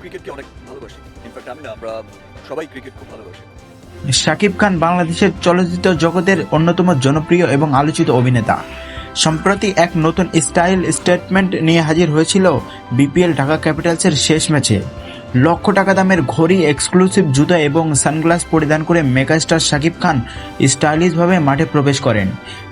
ক্রিকেটকে অনেক ভালোবাসি। ইনফ্যাক্ট আমি না, আমরা সবাই ক্রিকেট খুব ভালোবাসি। শাকিব খান বাংলাদেশের চলচ্চিত্র জগতের অন্যতম জনপ্রিয় এবং আলোচিত অভিনেতা। সম্প্রতি এক নতুন স্টাইল স্টেটমেন্ট নিয়ে হাজির হয়েছিল বিপিএল ঢাকা ক্যাপিটালসের শেষ ম্যাচে। লক্ষ টাকা দামের ঘড়ি এক্সক্লুসিভ জুতা এবং সানগ্লাস পরিধান করে মেগাস্টার শাকিব খান স্টাইলিশভাবে মাঠে প্রবেশ করেন,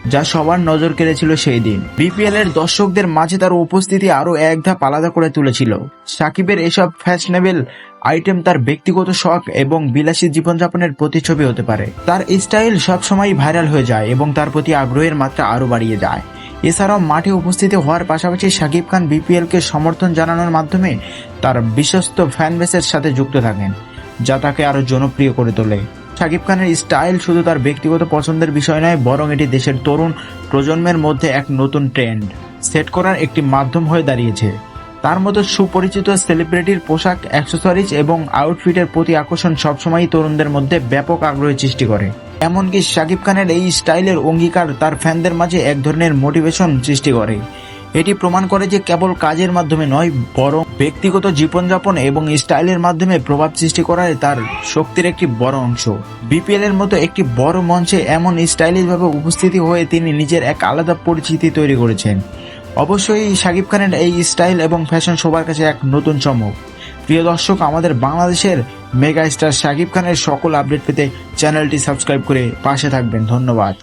যা সবার নজর কেড়েছিল সেই দিন। বিপিএল এর দর্শকদের মাঝে তার উপস্থিতি আরও এক ধাপ আলাদা করে তুলেছিল। সাকিবের এসব ফ্যাশনেবল আইটেম তার ব্যক্তিগত শখ এবং বিলাসী জীবনযাপনের প্রতিচ্ছবি হতে পারে। তার স্টাইল সবসময় ভাইরাল হয়ে যায় এবং তার প্রতি আগ্রহের মাত্রা আরও বাড়িয়ে যায় এছাড়াও মাঠে উপস্থিত হওয়ার পাশাপাশি শাকিব খান বিপিএলকে সমর্থন জানানোর মাধ্যমে তার বিশ্বস্ত ফ্যান বেসের সাথে যুক্ত থাকেন, যা তাকে আরও জনপ্রিয় করে তোলে। শাকিব খানের স্টাইল শুধু তার ব্যক্তিগত পছন্দের বিষয় নয়, বরং এটি দেশের তরুণ প্রজন্মের মধ্যে এক নতুন ট্রেন্ড। সেট করার একটি মাধ্যম হয়ে দাঁড়িয়েছে। তার মতো সুপরিচিত সেলিব্রিটির পোশাক, অ্যাক্সেসরিজ এবং আউটফিটের প্রতি আকর্ষণ সবসময়ই তরুণদের মধ্যে ব্যাপক আগ্রহ সৃষ্টি করে। এমনকি শাকিব খানের এই স্টাইলের অঙ্গীকার তার ফ্যানদের মাঝে এক ধরনের মোটিভেশন সৃষ্টি করে। এটি প্রমাণ করে যে কেবল কাজের মাধ্যমে নয়, বরং ব্যক্তিগত জীবনযাপন এবং স্টাইলের মাধ্যমে প্রভাব সৃষ্টি করায় তার শক্তির একটি বড় অংশ। বিপিএল এর মতো একটি বড় মঞ্চে এমন স্টাইলিশ ভাবে উপস্থিতি হয়ে তিনি নিজের এক আলাদা পরিচিতি তৈরি করেছেন। অবশ্যই শাকিব খানের এই স্টাইল এবং ফ্যাশন সবার কাছে এক নতুন চমক। প্রিয় দর্শক, আমাদের বাংলাদেশের মেগা স্টার শাকিব খানের সকল আপডেট পেতে চ্যানেলটি সাবস্ক্রাইব করে পাশে থাকবেন। ধন্যবাদ।